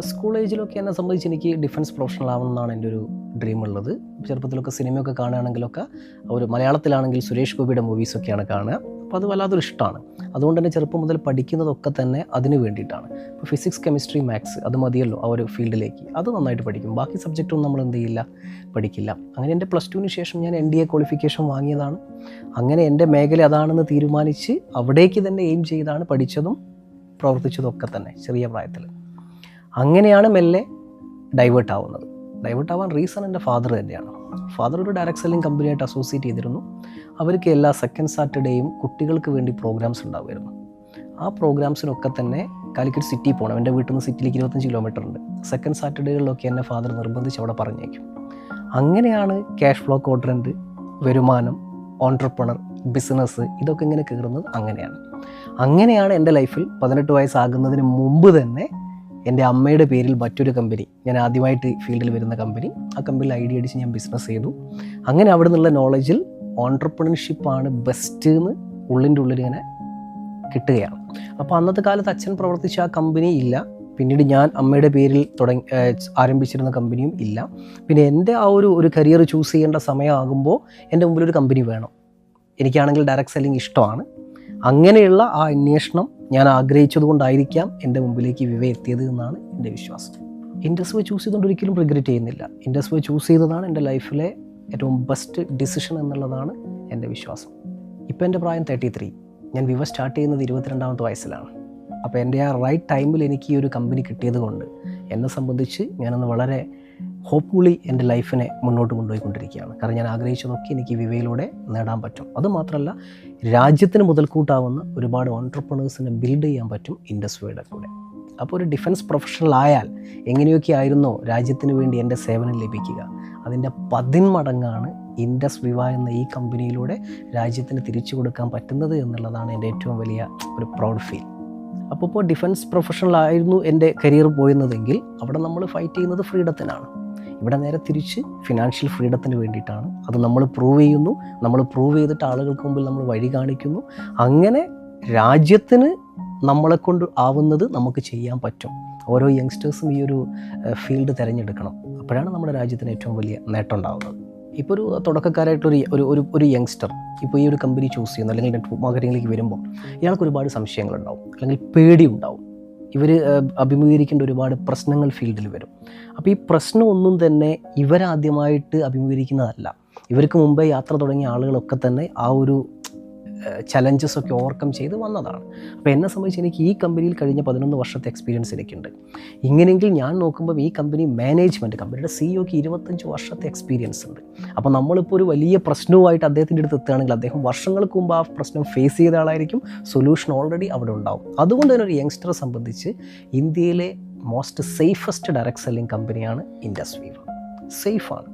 School ഏജിലൊക്കെ എന്നെ സംബന്ധിച്ച് എനിക്ക് ഡിഫൻസ് പ്രൊഫഷണൽ ആവണമെന്നാണ് എന്റെ ഒരു ഡ്രീം ഉള്ളത്. ചെറുപ്പത്തിലൊക്കെ സിനിമയൊക്കെ കാണുകയാണെങ്കിലൊക്കെ ഒരു മലയാളത്തിലാണെങ്കിൽ സുരേഷ് ഗോപിയുടെ മൂവീസൊക്കെയാണ് കാണുക. അപ്പോൾ അത് വല്ലാത്തൊരു ഇഷ്ടമാണ്. അതുകൊണ്ട് തന്നെ ചെറുപ്പം മുതൽ പഠിക്കുന്നതൊക്കെ തന്നെ അതിന് വേണ്ടിയിട്ടാണ്. ഇപ്പോൾ ഫിസിക്സ് കെമിസ്ട്രി മാത്സ് അത് മതിയല്ലോ ആ ഒരു ഫീൽഡിലേക്ക്. അത് നന്നായിട്ട് പഠിക്കും. ബാക്കി സബ്ജക്റ്റൊന്നും നമ്മൾ എന്ത് ചെയ്യില്ല? പഠിക്കില്ല. അങ്ങനെ എന്റെ പ്ലസ് ടുവിന് ശേഷം ഞാൻ എൻ ഡി എ ക്വാളിഫിക്കേഷൻ വാങ്ങിയതാണ്. അങ്ങനെ എന്റെ മേഖല അതാണെന്ന് തീരുമാനിച്ച് അവിടേക്ക് തന്നെ എയിം ചെയ്താണ് പഠിച്ചതും പ്രവർത്തിച്ചതും ഒക്കെ തന്നെ ചെറിയ പ്രായത്തിൽ. അങ്ങനെയാണ് മെല്ലെ ഡൈവേർട്ട് ആവുന്നത്. ഡൈവേർട്ട് ആവാൻ റീസൺ എന്റെ ഫാദർ തന്നെയാണ്. ഫാദർ ഒരു ഡയറക്ട് സെല്ലിംഗ് കമ്പനിയായിട്ട് അസോസിയേറ്റ് ചെയ്തിരുന്നു. അവർക്ക് എല്ലാ സെക്കൻഡ് സാറ്റർഡേയും കുട്ടികൾക്ക് വേണ്ടി പ്രോഗ്രാംസ് ഉണ്ടാവുമായിരുന്നു. ആ പ്രോഗ്രാംസിനൊക്കെ തന്നെ കാലിക്കറ്റ് സിറ്റി പോകണം എന്റെ വീട്ടിൽ നിന്ന് സിറ്റിയിലേക്ക് ഇരുപത്തഞ്ച് കിലോമീറ്റർ ഉണ്ട്. സെക്കൻഡ് സാറ്റർഡേകളിലൊക്കെ എന്നെ ഫാദർ നിർബന്ധിച്ച് അവിടെ പറഞ്ഞേക്കും അങ്ങനെയാണ് ക്യാഷ് ഫ്ലോ ക്വാഡ്രന്റ് വരുമാനം ഓൺട്രപ്രണർ ബിസിനസ് ഇതൊക്കെ ഇങ്ങനെ കയറുന്നത് അങ്ങനെയാണ്. അങ്ങനെയാണ് എന്റെ ലൈഫിൽ പതിനെട്ട് വയസ്സാകുന്നതിന് മുമ്പ് തന്നെ എന്റെ അമ്മയുടെ പേരിൽ മറ്റൊരു കമ്പനി ഞാൻ ആദ്യമായിട്ട് ഫീൽഡിൽ വരുന്ന കമ്പനി ആ കമ്പനിയിൽ ഐഡിയ അടിച്ച് ഞാൻ ബിസിനസ് ചെയ്തു. അങ്ങനെ അവിടെ നിന്നുള്ള നോളജിൽ ഓൺട്രപ്രണർഷിപ്പാണ് ബെസ്റ്റ് എന്ന് ഉള്ളിന്റെ ഉള്ളിൽ ഇങ്ങനെ കിട്ടുകയാണ്. അപ്പോൾ അന്നത്തെ കാലത്ത് അച്ഛൻ പ്രവർത്തിച്ച ആ കമ്പനി ഇല്ല. പിന്നീട് ഞാൻ അമ്മയുടെ പേരിൽ തുടങ്ങി ആരംഭിച്ചിരുന്ന കമ്പനിയും ഇല്ല. പിന്നെ എന്റെ ആ ഒരു ഒരു കരിയർ ചൂസ് ചെയ്യേണ്ട സമയമാകുമ്പോൾ എന്റെ മുമ്പിൽ ഒരു കമ്പനി വേണം. എനിക്കാണെങ്കിൽ ഡയറക്റ്റ് സെല്ലിംഗ് ഇഷ്ടമാണ്. അങ്ങനെയുള്ള ആ അന്വേഷണം ഞാൻ ആഗ്രഹിച്ചത് കൊണ്ടായിരിക്കാം എന്റെ മുമ്പിലേക്ക് വിവ എത്തിയത് എന്നാണ് എന്റെ വിശ്വാസം. ഇൻഡസ്വ ചൂസ് ചെയ്തുകൊണ്ട് ഒരിക്കലും റിഗ്രറ്റ് ചെയ്യുന്നില്ല. ഇൻഡസ്വ ചൂസ് ചെയ്തതാണ് എന്റെ ലൈഫിലെ ഏറ്റവും ബെസ്റ്റ് ഡിസിഷൻ എന്നുള്ളതാണ് എന്റെ വിശ്വാസം. ഇപ്പോൾ എന്റെ പ്രായം തേർട്ടി ത്രീ ഞാൻ വിവ സ്റ്റാർട്ട് ചെയ്യുന്നത് ഇരുപത്തിരണ്ടാമത്തെ വയസ്സിലാണ്. അപ്പോൾ എന്റെ ആ റൈറ്റ് ടൈമിൽ എനിക്ക് ഈ ഒരു കമ്പനി കിട്ടിയത് കൊണ്ട് എന്നെ സംബന്ധിച്ച് ഞാനന്ന് വളരെ ഹോപ്പ്ഫുള്ളി എന്റെ ലൈഫിനെ മുന്നോട്ട് കൊണ്ടുപോയിക്കൊണ്ടിരിക്കുകയാണ്. കാരണം ഞാൻ ആഗ്രഹിച്ചതൊക്കെ എനിക്ക് വിവയിലൂടെ നേടാൻ പറ്റും. അതുമാത്രമല്ല രാജ്യത്തിന് മുതൽക്കൂട്ടാവുന്ന ഒരുപാട് ഓൺട്രപ്രണേഴ്സിനെ ബിൽഡ് ചെയ്യാൻ പറ്റും ഇൻഡസ്ട്രിയുടെ കൂടെ. അപ്പോൾ ഒരു ഡിഫൻസ് പ്രൊഫഷണൽ ആയാൽ എങ്ങനെയൊക്കെ ആയിരുന്നോ രാജ്യത്തിന് വേണ്ടി എന്റെ സേവനം ലഭിക്കുക? അതിന്റെ പതിന്മടങ്ങാണ് ഇൻഡസ് വിവ എന്ന ഈ കമ്പനിയിലൂടെ രാജ്യത്തിന് തിരിച്ചു കൊടുക്കാൻ പറ്റുന്നത് എന്നുള്ളതാണ് എന്റെ ഏറ്റവും വലിയ ഒരു പ്രൗഡ് ഫീൽ അപ്പോൾ ഇപ്പോൾ ഡിഫൻസ് പ്രൊഫഷണൽ ആയിരുന്നു എന്റെ കരിയർ പോയിരുന്നതെങ്കിൽ അവിടെ നമ്മൾ ഫൈറ്റ് ചെയ്യുന്നത് ഫ്രീഡത്തിനാണ് ഇവിടെ നേരെ തിരിച്ച് ഫിനാൻഷ്യൽ ഫ്രീഡത്തിന് വേണ്ടിയിട്ടാണ്. അത് നമ്മൾ പ്രൂവ് ചെയ്യുന്നു. നമ്മൾ പ്രൂവ് ചെയ്തിട്ട് ആളുകൾക്ക് മുമ്പിൽ നമ്മൾ വഴി കാണിക്കുന്നു. അങ്ങനെ രാജ്യത്തിന് നമ്മളെ കൊണ്ട് ആവുന്നത് നമുക്ക് ചെയ്യാൻ പറ്റും. ഓരോ യങ്സ്റ്റേഴ്സും ഈ ഒരു ഫീൽഡ് തിരഞ്ഞെടുക്കണം. അപ്പോഴാണ് നമ്മുടെ രാജ്യത്തിന് ഏറ്റവും വലിയ നേട്ടം ഉണ്ടാകുന്നത് ഇപ്പോൾ ഒരു തുടക്കക്കാരായിട്ടൊരു ഒരു ഒരു ഒരു യങ്സ്റ്റർ ഇപ്പോൾ ഈ ഒരു കമ്പനി ചൂസ് ചെയ്യുന്നു. അല്ലെങ്കിൽ നെറ്റ്വർക്ക് മാർക്കറ്റിംഗിലേക്ക് വരുമ്പോൾ ഇയാൾക്ക് ഒരുപാട് സംശയങ്ങളുണ്ടാവും. അല്ലെങ്കിൽ പേടി ഉണ്ടാവും ഇവർ അഭിമുഖീകരിക്കേണ്ട ഒരുപാട് പ്രശ്നങ്ങൾ ഫീൽഡിൽ വരും. അപ്പോൾ ഈ പ്രശ്നമൊന്നും തന്നെ ഇവരാദ്യമായിട്ട് അഭിമുഖീകരിക്കുന്നതല്ല. ഇവർക്ക് മുമ്പേ യാത്ര തുടങ്ങിയ ആളുകളൊക്കെ തന്നെ ആ ഒരു ചലഞ്ചസ് ഒക്കെ ഓവർകം ചെയ്ത് വന്നതാണ്. അപ്പോൾ എന്നെ സംബന്ധിച്ച് എനിക്ക് ഈ കമ്പനിയിൽ കഴിഞ്ഞ പതിനൊന്ന് വർഷത്തെ എക്സ്പീരിയൻസ് എനിക്കുണ്ട്. ഇങ്ങനെയെങ്കിൽ ഞാൻ നോക്കുമ്പോൾ ഈ കമ്പനി മാനേജ്മെന്റ് കമ്പനിയുടെ സിഇഒക്ക് ഇരുപത്തഞ്ച് വർഷത്തെ എക്സ്പീരിയൻസ് ഉണ്ട്. അപ്പോൾ നമ്മളിപ്പോൾ ഒരു വലിയ പ്രശ്നവുമായിട്ട് അദ്ദേഹത്തിന്റെ അടുത്ത് എത്തുകയാണെങ്കിൽ അദ്ദേഹം വർഷങ്ങൾക്ക് മുമ്പ് ആ പ്രശ്നം ഫേസ് ചെയ്ത ആളായിരിക്കും. സൊല്യൂഷൻ ഓൾറെഡി അവിടെ ഉണ്ടാവും. അതുകൊണ്ട് തന്നെ ഒരു യങ്സ്റ്ററെ സംബന്ധിച്ച് ഇന്ത്യയിലെ മോസ്റ്റ് സേഫസ്റ്റ് ഡയറക്ട് സെല്ലിംഗ് കമ്പനിയാണ് ഇൻഡസ് വീവ് സേഫാണ്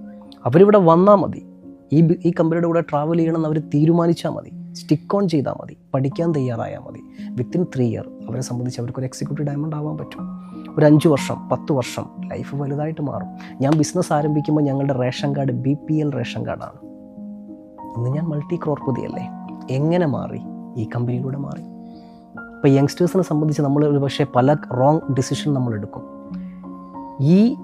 അവരിവിടെ വന്നാൽ മതി. ഈ ഈ കമ്പനിയുടെ കൂടെ ട്രാവൽ ചെയ്യണമെന്ന് അവർ തീരുമാനിച്ചാൽ മതി. സ്റ്റിക്ക് ഓൺ ചെയ്താൽ മതി. പഠിക്കാൻ തയ്യാറായാൽ മതി. വിത്തിൻ ത്രീ ഇയർ അവരെ സംബന്ധിച്ച് അവർക്കൊരു എക്സിക്യൂട്ടീവ് ഡയമണ്ട് ആവാൻ പറ്റും. ഒരു അഞ്ച് വർഷം പത്ത് വർഷം ലൈഫ് വലുതായിട്ട് മാറും. ഞാൻ ബിസിനസ് ആരംഭിക്കുമ്പോൾ ഞങ്ങളുടെ ration card B P L ration കാർഡാണ് ഇന്ന് ഞാൻ മൾട്ടി ക്രോർപ്പതിയല്ലേ എങ്ങനെ മാറി? ഈ കമ്പനിയിലൂടെ മാറി. ഇപ്പോൾ യങ്സ്റ്റേഴ്സിനെ സംബന്ധിച്ച് നമ്മൾ ഒരു പക്ഷേ പല റോങ് ഡിസിഷൻ നമ്മൾ എടുക്കും. ഈ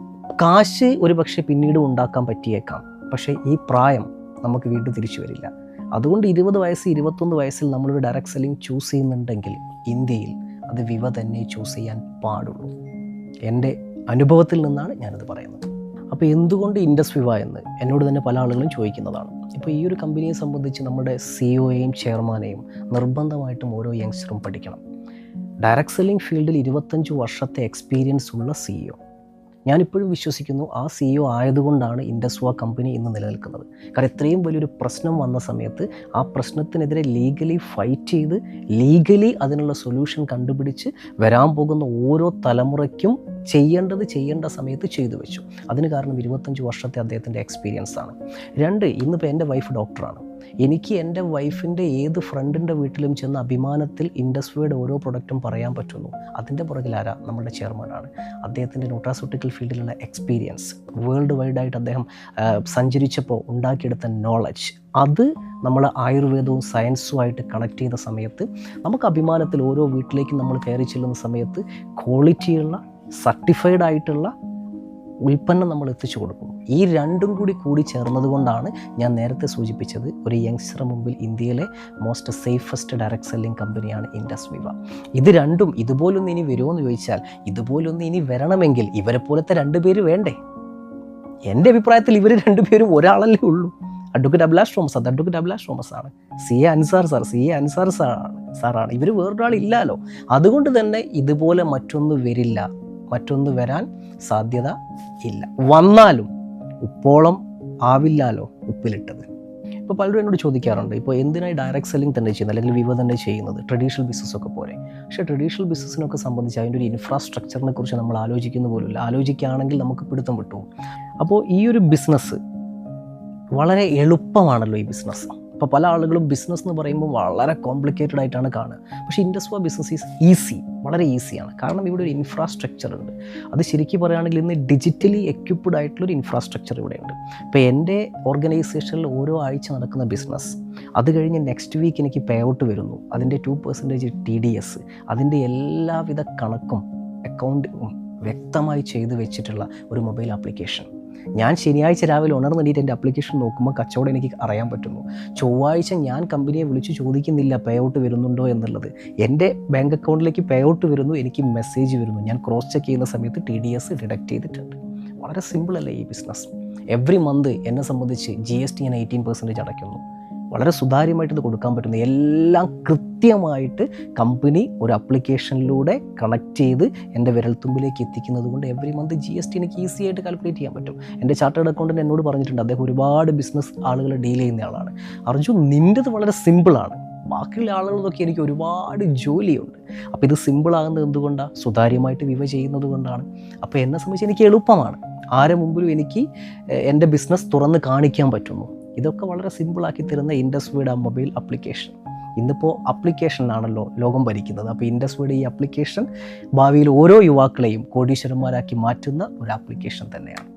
കാശ് ഒരു പക്ഷേ പിന്നീട് ഉണ്ടാക്കാൻ പറ്റിയേക്കാം. പക്ഷേ ഈ പ്രായം നമുക്ക് വീണ്ടും തിരിച്ചു വരില്ല. അതുകൊണ്ട് ഇരുപത് വയസ്സ് ഇരുപത്തൊന്ന് വയസ്സിൽ നമ്മളൊരു ഡയറക്ട് സെല്ലിംഗ് ചൂസ് ചെയ്യുന്നുണ്ടെങ്കിൽ ഇന്ത്യയിൽ അത് വിവ തന്നെ ചൂസ് ചെയ്യാൻ പാടുള്ളൂ. എന്റെ അനുഭവത്തിൽ നിന്നാണ് ഞാനത് പറയുന്നത്. അപ്പോൾ എന്തുകൊണ്ട് ഇൻഡസ് വിവ എന്ന് എന്നോട് തന്നെ പല ആളുകളും ചോദിക്കുന്നതാണ്. ഇപ്പോൾ ഈ ഒരു കമ്പനിയെ സംബന്ധിച്ച് നമ്മുടെ സിഇഒയെയും ചെയർമാനെയും നിർബന്ധമായിട്ടും ഓരോ യങ്സ്റ്ററും പഠിക്കണം. ഡയറക്ട് സെല്ലിംഗ് ഫീൽഡിൽ ഇരുപത്തഞ്ച് വർഷത്തെ എക്സ്പീരിയൻസ് ഉള്ള സിഇഒ ഞാനിപ്പോഴും വിശ്വസിക്കുന്നു ആ സിഇഒ ആയതുകൊണ്ടാണ് ഇൻഡസ്വ കമ്പനി ഇന്ന് നിലനിൽക്കുന്നത്. കാരണം ഇത്രയും വലിയൊരു പ്രശ്നം വന്ന സമയത്ത് ആ പ്രശ്നത്തിനെതിരെ ലീഗലി ഫൈറ്റ് ചെയ്ത് ലീഗലി അതിനുള്ള സൊല്യൂഷൻ കണ്ടുപിടിച്ച് വരാൻ പോകുന്ന ഓരോ തലമുറയ്ക്കും ചെയ്യേണ്ടത് ചെയ്യേണ്ട സമയത്ത് ചെയ്തു വെച്ചു. അതിന് കാരണം ഇരുപത്തഞ്ച് വർഷത്തെ അദ്ദേഹത്തിന്റെ എക്സ്പീരിയൻസ് ആണ്. രണ്ട് ഇന്നിപ്പോൾ എന്റെ വൈഫ് ഡോക്ടറാണ് എനിക്ക് എന്റെ വൈഫിന്റെ ഏത് ഫ്രണ്ടിന്റെ വീട്ടിലും ചെന്ന് അഭിമാനത്തിൽ ഇൻഡസ്ട്രിയുടെ ഓരോ പ്രൊഡക്റ്റും പറയാൻ പറ്റുന്നു. അതിന്റെ പുറകിൽ ആരാ? നമ്മുടെ ചെയർമാനാണ് അദ്ദേഹത്തിന്റെ ന്യൂട്രാസ്യൂട്ടിക്കൽ ഫീൽഡിലുള്ള എക്സ്പീരിയൻസ് വേൾഡ് വൈഡ് ആയിട്ട് അദ്ദേഹം സഞ്ചരിച്ചപ്പോൾ ഉണ്ടാക്കിയെടുത്ത നോളജ് അത് നമ്മൾ ആയുർവേദവും സയൻസുമായിട്ട് കണക്ട് ചെയ്ത സമയത്ത് നമുക്ക് അഭിമാനത്തിൽ ഓരോ വീട്ടിലേക്കും നമ്മൾ കയറി ചെല്ലുന്ന സമയത്ത് ക്വാളിറ്റിയുള്ള സർട്ടിഫൈഡ് ആയിട്ടുള്ള ഉൽപ്പന്നം നമ്മൾ എത്തിച്ചു കൊടുക്കും ഈ രണ്ടും കൂടി കൂടി ചേർന്നത് കൊണ്ടാണ് ഞാൻ നേരത്തെ സൂചിപ്പിച്ചത് ഒരു യങ്സ്റ്റർ മുമ്പിൽ ഇന്ത്യയിലെ മോസ്റ്റ് സേഫസ്റ്റ് ഡയറക്ട് സെല്ലിംഗ് കമ്പനിയാണ് ഇൻഡസ് വിവ ഇത് രണ്ടും ഇതുപോലൊന്ന് ഇനി വരുമോ എന്ന് ചോദിച്ചാൽ ഇതുപോലൊന്ന് ഇനി വരണമെങ്കിൽ ഇവരെ പോലത്തെ രണ്ട് പേര് വേണ്ടേ? എന്റെ അഭിപ്രായത്തിൽ ഇവർ രണ്ടുപേരും ഒരാളല്ലേ ഉള്ളൂ. അഡ്വക്കേറ്റ് അബ്ലാഷ് തോമസ് അത് അഡ്വക്കേറ്റ് അബ്ലാഷ് തോമസ് ആണ്. C A Ansar sir C A Ansar സാറാണ് സാറാണ്. ഇവർ വേറൊരാളില്ലല്ലോ അതുകൊണ്ട് തന്നെ ഇതുപോലെ മറ്റൊന്ന് വരില്ല. മറ്റൊന്ന് വരാൻ സാധ്യത ഇല്ല. വന്നാലും ഉപ്പോളം ആവില്ലാലോ ഉപ്പിലിട്ടത്. ഇപ്പോൾ പലരും എന്നോട് ചോദിക്കാറുണ്ട് ഇപ്പോൾ എന്തിനായി ഡയറക്റ്റ് സെല്ലിംഗ് തന്നെ ചെയ്യുന്നത്? അല്ലെങ്കിൽ വിവ തന്നെ ചെയ്യുന്നത്? ട്രഡീഷണൽ ബിസിനസ്സൊക്കെ പോലെ. പക്ഷേ ട്രഡീഷണൽ ബിസിനസ്സിനൊക്കെ സംബന്ധിച്ച് അതിന്റെ ഒരു ഇൻഫ്രാസ്ട്രക്ചറിനെ കുറിച്ച് നമ്മൾ ആലോചിക്കുന്ന പോലുമില്ല. ആലോചിക്കുകയാണെങ്കിൽ നമുക്ക് പിടുത്തം വിട്ടു അപ്പോൾ ഈ ഒരു ബിസിനസ് വളരെ എളുപ്പമാണല്ലോ ഈ ബിസിനസ് അപ്പോൾ പല ആളുകളും ബിസിനസ് എന്ന് പറയുമ്പോൾ വളരെ കോംപ്ലിക്കേറ്റഡ് ആയിട്ടാണ് കാണുക. പക്ഷേ ഇൻഡസ്ട്രിയ ബിസിനസ് ഈസ് ഈസി വളരെ ഈസിയാണ് കാരണം ഇവിടെ ഒരു ഇൻഫ്രാസ്ട്രക്ചർ ഉണ്ട്. അത് ശരിക്കും പറയുകയാണെങ്കിൽ ഇന്ന് ഡിജിറ്റലി എക്യുപ്ഡ് ആയിട്ടുള്ളൊരു ഇൻഫ്രാസ്ട്രക്ചർ ഇവിടെയുണ്ട്. ഇപ്പോൾ എന്റെ ഓർഗനൈസേഷനിൽ ഓരോ ആഴ്ച നടക്കുന്ന ബിസിനസ് അത് കഴിഞ്ഞ് നെക്സ്റ്റ് വീക്ക് എനിക്ക് പേ ഔട്ട് വരുന്നു. അതിന്റെ two percentage T D S അതിന്റെ എല്ലാവിധ കണക്കും അക്കൗണ്ടും വ്യക്തമായി ചെയ്തു വെച്ചിട്ടുള്ള ഒരു മൊബൈൽ ആപ്ലിക്കേഷൻ ഞാൻ ശനിയാഴ്ച രാവിലെ ഉണർന്നിട്ട് എന്റെ അപ്ലിക്കേഷൻ നോക്കുമ്പോൾ കച്ചവടം എനിക്ക് അറിയാൻ പറ്റുന്നു. ചൊവ്വാഴ്ച ഞാൻ കമ്പനിയെ വിളിച്ച് ചോദിക്കുന്നില്ല പേ ഔട്ട് വരുന്നുണ്ടോ എന്നുള്ളത്. എന്റെ ബാങ്ക് അക്കൗണ്ടിലേക്ക് പേ ഔട്ട് വരുന്നു എനിക്ക് മെസ്സേജ് വരുന്നു. ഞാൻ ക്രോസ് ചെക്ക് ചെയ്യുന്ന സമയത്ത് ടി ഡി എസ് ഡിഡക്റ്റ് ചെയ്തിട്ടുണ്ട്. വളരെ സിമ്പിളല്ലേ ഈ ബിസിനസ് എവറി മന്ത് എന്നെ സംബന്ധിച്ച് ജി എസ് ടി ഞാൻ എയ്റ്റീൻ പെർസെന്റേജ് അടയ്ക്കുന്നു. വളരെ സുതാര്യമായിട്ട് ഇത് കൊടുക്കാൻ പറ്റുന്നത് എല്ലാം കൃത്യമായിട്ട് കമ്പനി ഒരു അപ്ലിക്കേഷനിലൂടെ കണക്ട് ചെയ്ത് എന്റെ വിരൽത്തുമ്പിലേക്ക് എത്തിക്കുന്നത് കൊണ്ട് every month G S T എനിക്ക് ഈസി ആയിട്ട് കാൽക്കുലേറ്റ് ചെയ്യാൻ പറ്റും. എന്റെ ചാർട്ടേഡ് അക്കൗണ്ടന്റ് എന്നോട് പറഞ്ഞിട്ടുണ്ട് അദ്ദേഹം ഒരുപാട് ബിസിനസ് ആളുകൾ ഡീൽ ചെയ്യുന്ന ആളാണ്. അർജുൻ നിന്റെത് വളരെ സിമ്പിളാണ് ബാക്കിയുള്ള ആളുകളൊക്കെ എനിക്ക് ഒരുപാട് ജോലിയുണ്ട്. അപ്പോൾ ഇത് സിമ്പിളാകുന്നത് എന്തുകൊണ്ടാണ് സുതാര്യമായിട്ട് വിവ ചെയ്യുന്നത് കൊണ്ടാണ്. അപ്പോൾ എന്നെ സംബന്ധിച്ച് എനിക്ക് എളുപ്പമാണ്. ആരെ മുമ്പിലും എനിക്ക് എന്റെ ബിസിനസ് തുറന്ന് കാണിക്കാൻ പറ്റുന്നു. ഇതൊക്കെ വളരെ സിമ്പിളാക്കി തരുന്ന ഇൻഡസ്ട്രിയുടെ ആ മൊബൈൽ അപ്ലിക്കേഷൻ ഇന്നിപ്പോൾ അപ്ലിക്കേഷനാണല്ലോ ലോകം ഭരിക്കുന്നത്. അപ്പോൾ ഇൻഡസ്ട്രിയുടെ ഈ അപ്ലിക്കേഷൻ ഭാവിയിൽ ഓരോ യുവാക്കളെയും കോടീശ്വരന്മാരാക്കി മാറ്റുന്ന ഒരു ആപ്ലിക്കേഷൻ തന്നെയാണ്.